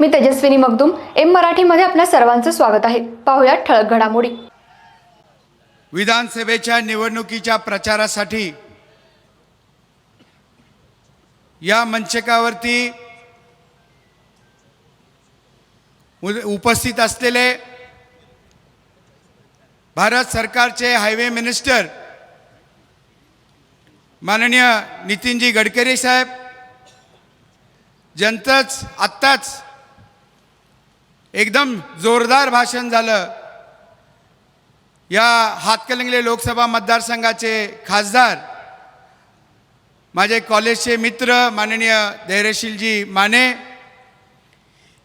मी Tejaswini Magdum M मराठीमध्ये आपल्या सर्वांचं स्वागत आहे. पाहुयात ठळक घडामोडी. विधानसभेच्या निवडणुकीच्या प्रचारासाठी या मंचकावरती उपस्थित असलेले भारत सरकारचे हायवे मिनिस्टर माननीय नितीनजी गडकरी साहेब जनताच आत्ताच एकदम जोरदार भाषण झालं. या हातकलंगले लोकसभा मतदारसंघाचे खासदार माझे कॉलेजचे मित्र माननीय धैर्यशीलजी माने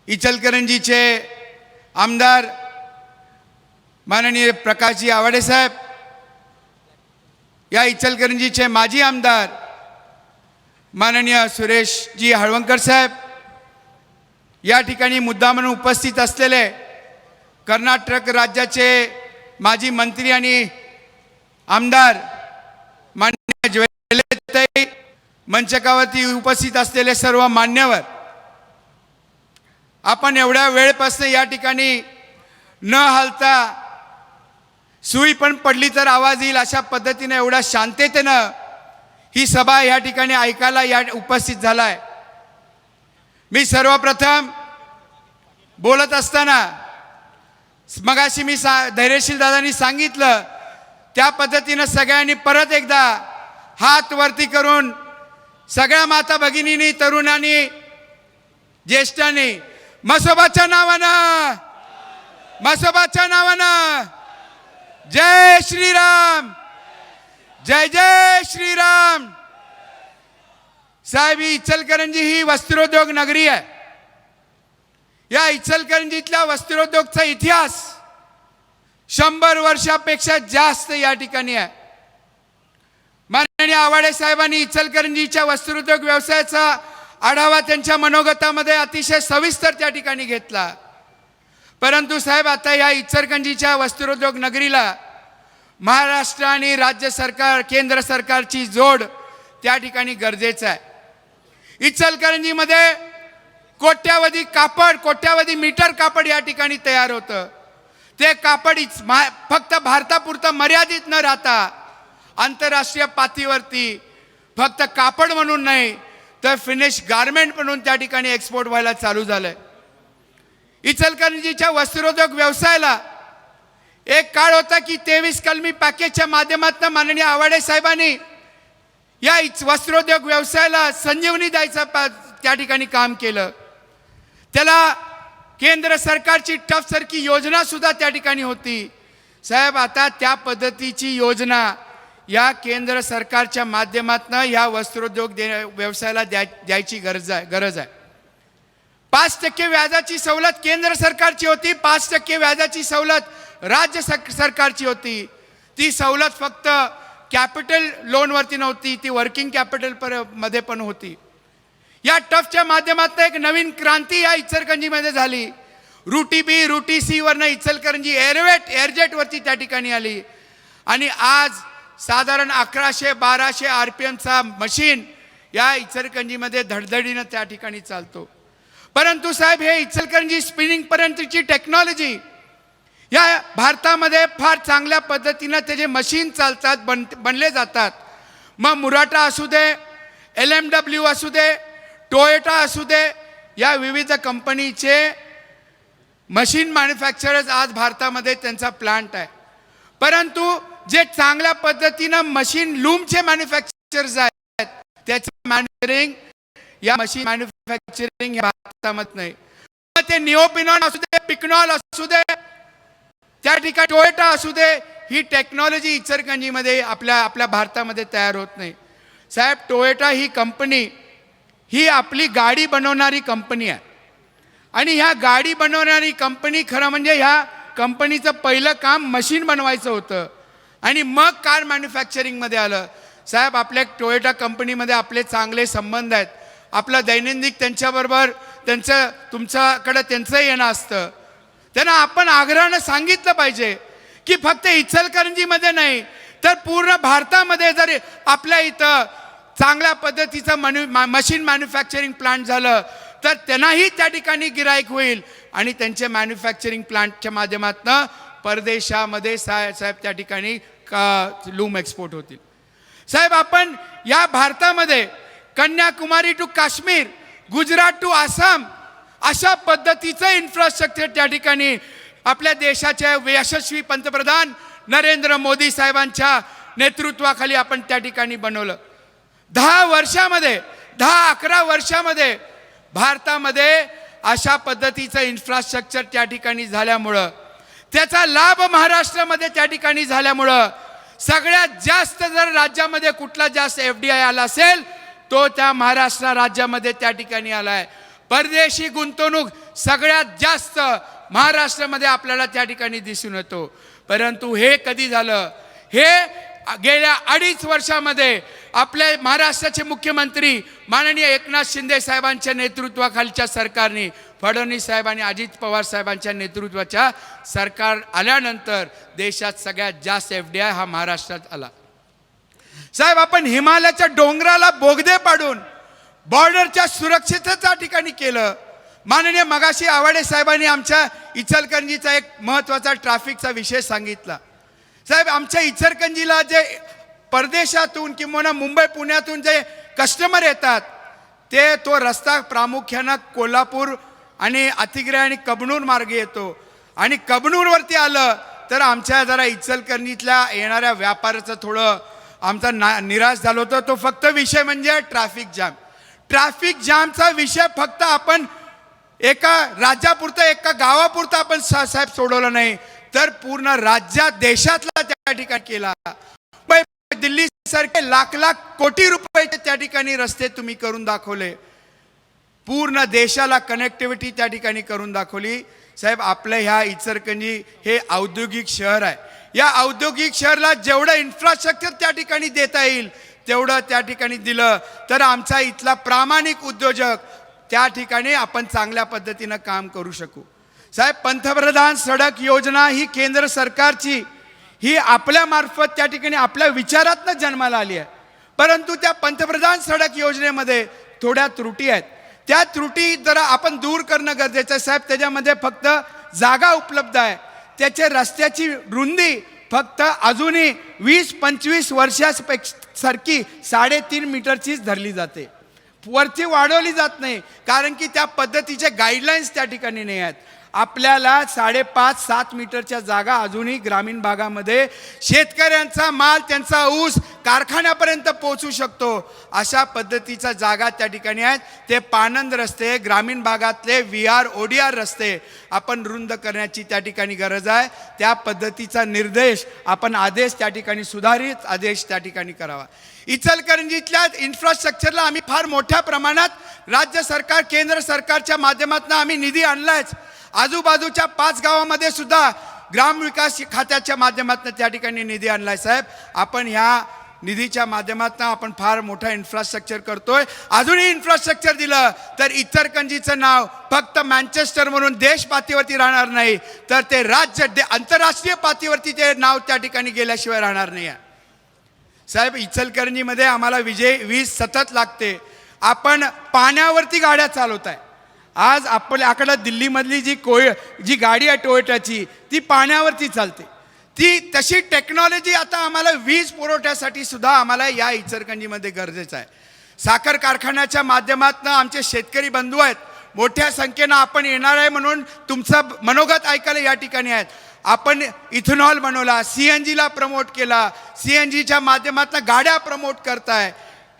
इचलकरंजीचे आमदार माननीय प्रकाशजी आवाडेसाहेब या इचलकरंजीचे माजी आमदार माननीय सुरेशजी हळवंकर साहेब या ठिकाणी मुद्दा म्हणून उपस्थित असलेले कर्नाटक राज्याचे माजी मंत्री आणि आमदार मान्य ज्वेलताई मंचकावरती उपस्थित असलेले सर्व मान्यवर आपण एवढ्या वेळपासून या ठिकाणी न हलता सुई पण पडली तर आवाज येईल अशा पद्धतीनं एवढ्या शांततेनं ही सभा या ठिकाणी ऐकायला या उपस्थित झाला आहे मी सर्वप्रथम बोलत असताना मगाशी मी सा धैर्यशील दादांनी सांगितलं त्या पद्धतीनं सगळ्यांनी परत एकदा हात वरती करून सगळ्या माता भगिनींनी तरुणांनी ज्येष्ठांनी मसोबाच्या नावानं मसोबाच्या नावानं जय श्रीराम जय जय श्रीराम. साहेब ही इचलकरंजी ही वस्त्रोद्योग नगरी आहे. या इचलकरंजीतल्या वस्त्रोद्योगचा इतिहास शंभर वर्षापेक्षा जास्त या ठिकाणी आहे. माननीय आवाडे साहेबांनी इचलकरंजीच्या वस्त्रोद्योग व्यवसायाचा आढावा त्यांच्या मनोगतामध्ये अतिशय सविस्तर त्या ठिकाणी घेतला. परंतु साहेब आता या इचलकरंजीच्या वस्त्रोद्योग नगरीला महाराष्ट्र आणि राज्य सरकार केंद्र सरकारची जोड त्या ठिकाणी गरजेचं आहे. इचलकरंजीमध्ये कोट्यावधी कापड कोट्यावधी मीटर कापड या ठिकाणी तयार होतं. ते कापड इच- फक्त भारतापुरतं मर्यादित न राहता आंतरराष्ट्रीय पातळीवरती फक्त कापड म्हणून नाही तर फिनिश गारमेंट म्हणून त्या ठिकाणी एक्सपोर्ट व्हायला चालू झालंय. इचलकरंजीच्या वस्त्रोद्योग व्यवसायाला एक काळ होता की तेवीस कलमी पॅकेजच्या माध्यमातून माननीय आवाडे साहेबांनी या इच- वस्त्रोद्योग व्यवसायाला संजीवनी द्यायचं पा- त्या ठिकाणी काम केलं. त्याला केंद्र सरकारची टफ सारखी योजना सुद्धा त्या ठिकाणी होती. साहेब आता त्या पद्धतीची योजना या केंद्र सरकारच्या माध्यमातून या वस्त्रोद्योग दे व्यवसायाला द्या द्यायची गरज आहे गरज आहे. पाच टक्के व्याजाची सवलत केंद्र सरकारची होती पाच टक्के व्याजाची सवलत राज्य सरकारची होती. ती सवलत फक्त कॅपिटल लोनवरती नव्हती ती वर्किंग कॅपिटल परमध्ये पण होती. या टफच्या माध्यमातून एक नवीन क्रांती या इचलकरंजीमध्ये झाली. रुटी बी रुटी सी वरनं इचलकरंजी एअरवेट एअरजेटवरती त्या ठिकाणी आली. आणि आज साधारण अकराशे बाराशे आर पी एमचा मशीन या इचलकरंजीमध्ये धडधडीनं त्या ठिकाणी चालतो. परंतु साहेब हे इचलकरंजी स्पिनिंगपर्यंतची टेक्नॉलॉजी या भारतामध्ये फार चांगल्या पद्धतीनं त्याचे मशीन चालतात बन बनले जातात. मग मुराटा असू दे एल एम डब्ल्यू असू दे टोयोटा असू दे या विविध कंपनीचे मशीन मॅन्युफॅक्चरर्स आज भारतामध्ये त्यांचा प्लांट आहे. परंतु जे चांगल्या पद्धतीनं मशीन लूमचे मॅन्युफॅक्चरर्स आहेत त्याचं मॅन्युफॅक्चरिंग या मशीन मॅन्युफॅक्चरिंग भारतामध्ये नाही मग ते निओपिनॉन असू दे पिकनॉल असू दे त्या ठिकाणी टोयोटा असू दे ही टेक्नॉलॉजी इचरकंजीमध्ये आपल्या आपल्या भारतामध्ये तयार होत नाही. साहेब टोयोटा ही कंपनी ही आपली गाडी बनवणारी कंपनी आहे. आणि ह्या गाडी बनवणारी कंपनी खरं म्हणजे ह्या कंपनीचं पहिलं काम मशीन बनवायचं होतं. आणि मग कार मॅन्युफॅक्चरिंगमध्ये आलं. साहेब आपल्या टोयोटा कंपनीमध्ये आपले चांगले संबंध आहेत. आपलं दैनंदिन त्यांच्याबरोबर त्यांचं तुमच्याकडं त्यांचं येणं असतं. त्यांना आपण आग्रहानं सांगितलं पाहिजे की फक्त इचलकरंजीमध्ये नाही तर पूर्ण भारतामध्ये जर आपल्या इथं चांगल्या पद्धतीचं मन्यु मा- मशीन मॅन्युफॅक्चरिंग प्लांट झालं तर त्यांनाही त्या ठिकाणी गिराईक होईल. आणि त्यांचे मॅन्युफॅक्चरिंग प्लांटच्या माध्यमातून परदेशामध्ये साहेब साहेब त्या ठिकाणी लूम एक्सपोर्ट होतील. साहेब आपण या भारतामध्ये कन्याकुमारी टू काश्मीर गुजरात टू आसाम अशा पद्धतीचं इन्फ्रास्ट्रक्चर त्या ठिकाणी आपल्या देशाच्या यशस्वी पंतप्रधान नरेंद्र मोदी साहेबांच्या नेतृत्वाखाली आपण त्या ठिकाणी बनवलं. दहा वर्षामध्ये दहा अकरा वर्षामध्ये भारतामध्ये अशा पद्धतीचं इन्फ्रास्ट्रक्चर त्या ठिकाणी झाल्यामुळं त्याचा लाभ महाराष्ट्रामध्ये त्या ठिकाणी झाल्यामुळं सगळ्यात जास्त जर राज्यामध्ये कुठला जास्त एफ डी आय आला असेल तो त्या महाराष्ट्र राज्यामध्ये त्या ठिकाणी आला आहे परदेशी गुंतवणूक सगळ्यात जास्त महाराष्ट्रामध्ये आपल्याला त्या ठिकाणी दिसून येतो. परंतु हे कधी झालं? हे गेल्या अडीच वर्षामध्ये आपल्या महाराष्ट्राचे मुख्यमंत्री माननीय एकनाथ शिंदे साहेबांच्या नेतृत्वाखालच्या सरकारने फडणवीस साहेब आणि अजित पवार साहेबांच्या नेतृत्वाच्या सरकार आल्यानंतर देशात सगळ्यात जास्त एफ डी आय हा महाराष्ट्रात आला. साहेब आपण हिमालयाच्या डोंगराला बोगदे पाडून बॉर्डरच्या सुरक्षिततेच्या ठिकाणी केलं. माननीय मगाशी आवाडे साहेबांनी आमच्या इचलकरंजीचा एक महत्त्वाचा ट्रॅफिकचा विषय सांगितला. साहेब आमच्या इचलकरंजीला जे परदेशातून किंवा मुंबई पुण्यातून जे कस्टमर येतात ते तो रस्ता प्रामुख्यानं कोल्हापूर आणि अतिग्रे आणि कबनूर मार्गे येतो. आणि कबनूरवरती आलं तर आमच्या जरा इचलकरणीतल्या येणाऱ्या व्यापाराचं थोडं आमचा ना निराश झालं होतं. तो फक्त विषय म्हणजे ट्रॅफिक जाम. ट्रॅफिक जामचा विषय फक्त आपण एका राज्यापुरता एका गावापुरता आपण सा- साहेब सोडवला नाही तर पूर्ण राज्यात देशातला त्या ठिकाणी केला. दिल्ली सारखे लाख लाख कोटी रुपयाचे त्या ठिकाणी रस्ते तुम्ही करून दाखवले. पूर्ण देशाला कनेक्टिव्हिटी त्या ठिकाणी करून दाखवली. साहेब आपलं ह्या इचरकंजी हे औद्योगिक शहर आहे. या औद्योगिक शहराला जेवढं इन्फ्रास्ट्रक्चर त्या ठिकाणी देता येईल तेवढं त्या ठिकाणी दिलं. तर आमचा इथला प्रामाणिक उद्योजक त्या ठिकाणी आपण चांगल्या पद्धतीनं काम करू शकू. साहेब पंतप्रधान सडक योजना ही केंद्र सरकारची ही आपल्यामार्फत त्या ठिकाणी आपल्या विचारातनं जन्माला आली आहे. परंतु त्या पंतप्रधान सडक योजनेमध्ये थोड्या त्रुटी आहेत. त्या त्रुटी जरा आपण दूर करणं गरजेचं आहे. साहेब त्याच्यामध्ये फक्त जागा उपलब्ध आहे. त्याच्या रस्त्याची रुंदी फक्त अजूनही वीस पंचवीस वर्षापेक्षा सारखी साडेतीन मीटरचीच धरली जाते. वरती वाढवली जात नाही कारण की त्या पद्धतीचे गाईडलाईन्स त्या ठिकाणी नाही आहेत. आपल्याला साडेपाच सात मीटरच्या जागा अजूनही ग्रामीण भागामध्ये शेतकऱ्यांचा माल त्यांचा ऊस कारखान्यापर्यंत पोहोचू शकतो. अशा पद्धतीचा जागा त्या ठिकाणी आहेत. ते पानंद रस्ते ग्रामीण भागातले V R O D R रस्ते आपण रुंद करण्याची त्या ठिकाणी गरज आहे. त्या पद्धतीचा निर्देश आपण आदेश त्या ठिकाणी सुधारित आदेश त्या ठिकाणी करावा. इचलकरंजीतल्या इन्फ्रास्ट्रक्चरला आम्ही फार मोठ्या प्रमाणात राज्य सरकार केंद्र सरकारच्या माध्यमातून आम्ही निधी आणलायच. आजूबाजूच्या पाच गावामध्ये सुद्धा ग्रामविकास खात्याच्या माध्यमातून त्या ठिकाणी निधी आणलाय साहेब. आपण ह्या निधीच्या माध्यमातून आपण फार मोठा इन्फ्रास्ट्रक्चर करतोय. अजूनही इन्फ्रास्ट्रक्चर दिलं तर इचलकरंजीचं नाव फक्त मँचेस्टर म्हणून देश पातळीवरती राहणार नाही. तर ते राज्य दे- आंतरराष्ट्रीय पातळीवरती ते नाव त्या ठिकाणी गेल्याशिवाय राहणार नाही आहे साहेब इचलकरंजीमध्ये आम्हाला विजय वीज सतत लागते. आपण पाण्यावरती गाड्या चालवत आहे आज आपल्याकडं दिल्लीमधली जी कोय जी गाडी आहे टोयोटाची ती पाण्यावरती चालते. ती तशी टेक्नॉलॉजी आता आम्हाला वीज पुरवठ्यासाठी सुद्धा आम्हाला या इचरकंजीमध्ये गरजेचं आहे. साखर कारखान्याच्या माध्यमातून आमचे शेतकरी बंधू आहेत. मोठ्या संख्येनं आपण येणार आहे म्हणून तुमचं मनोगत ऐकायला या ठिकाणी आहेत. आपण इथेनॉल बनवला सी एन जीला प्रमोट केला सी एन जीच्या माध्यमातून गाड्या प्रमोट करताय.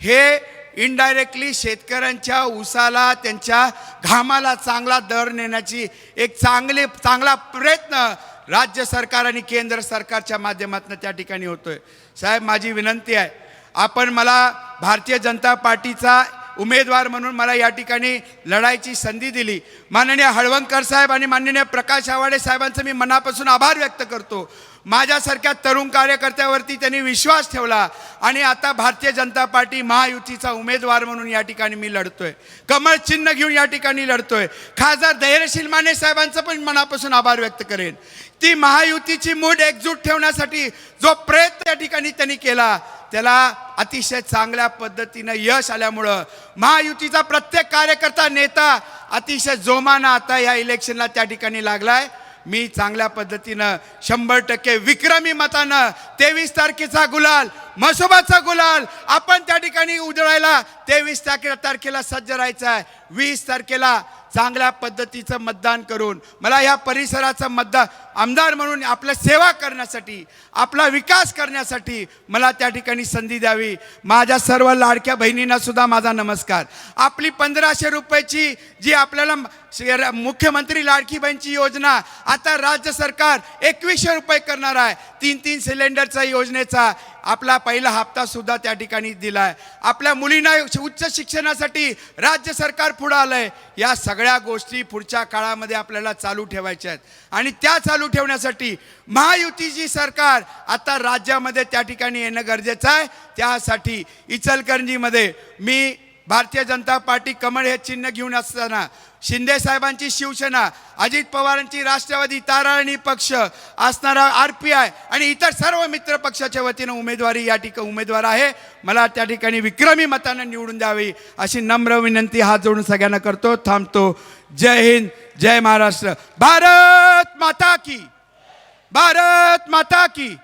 हे इनडायरेक्टली शेतकऱ्यांच्या ऊसाला त्यांच्या घामाला चांगला दर नेण्याची एक चांगले चांगला प्रयत्न राज्य सरकार आणि केंद्र सरकारच्या माध्यमातून त्या ठिकाणी होतोय. साहेब माझी विनंती आहे आपण मला भारतीय जनता पार्टीचा उमेदवार म्हणून मला या ठिकाणी लढायची संधी दिली. माननीय हळवंकर साहेब आणि माननीय प्रकाश आवाडे साहेबांचं मी मनापासून आभार व्यक्त करतो. माझ्यासारख्या तरुण कार्यकर्त्यावरती त्यांनी विश्वास ठेवला. आणि आता भारतीय जनता पार्टी महायुतीचा उमेदवार म्हणून या ठिकाणी मी लढतोय. कमळ चिन्ह घेऊन या ठिकाणी लढतोय. खासदार धैर्यशील माने साहेबांचं पण मनापासून आभार व्यक्त करेन. ती महायुतीची मूड एकजूट ठेवण्यासाठी जो प्रयत्न या ठिकाणी त्यांनी केला त्याला अतिशय चांगल्या पद्धतीनं यश आल्यामुळं महायुतीचा प्रत्येक कार्यकर्ता नेता अतिशय जोमानं आता या इलेक्शनला त्या ठिकाणी लागलाय. मी चांगल्या पद्धतीनं शंभर टक्के विक्रमी मतानं तेवीस तारखेचा गुलाल म्हसोबाचा गुलाल आपण त्या ठिकाणी उजळायला तेवीस तारखे तारखेला सज्ज राहायचं आहे. वीस तारखेला चांगल्या पद्धतीचं मतदान करून मला ह्या परिसराचं मतदान आमदार म्हणून आपल्या सेवा करण्यासाठी आपला विकास करण्यासाठी मला त्या ठिकाणी संधी द्यावी. माझ्या सर्व लाडक्या बहिणींना सुद्धा माझा नमस्कार. आपली पंधराशे रुपयाची जी आपल्याला मुख्यमंत्री लाडकी बहीणची योजना आता राज्य सरकार एकवीसशे रुपये करणार आहे. तीन तीन सिलेंडरचा योजनेचा आपला पहिला हप्ता सुद्धा त्या ठिकाणी दिलाय. आपल्या मुलींना उच्च शिक्षणासाठी राज्य सरकार पुढं आलंय. या सगळ्या गोष्टी पुढच्या काळामध्ये आपल्याला चालू ठेवायच्या आहेत. आणि त्या चालू चालू ठेवण्यासाठी महायुतीची सरकार आता राज्यामध्ये त्या ठिकाणी येणं गरजेचं आहे त्यासाठी इचलकरंजीमध्ये मी भारतीय जनता पार्टी कमळ हे चिन्ह घेऊन असताना शिंदे साहेबांची शिवसेना अजित पवारांची राष्ट्रवादी ताराळणी पक्ष असणारा आर पी आय आणि इतर सर्व मित्र पक्षाच्या वतीनं उमेदवारी या ठिकाणी उमेदवार आहे. मला त्या ठिकाणी विक्रमी मतानं निवडून द्यावी अशी नम्र विनंती हात जोडून सगळ्यांना करतो. थांबतो. जय हिंद. जय महाराष्ट्र. भारत माता की. भारत माता की.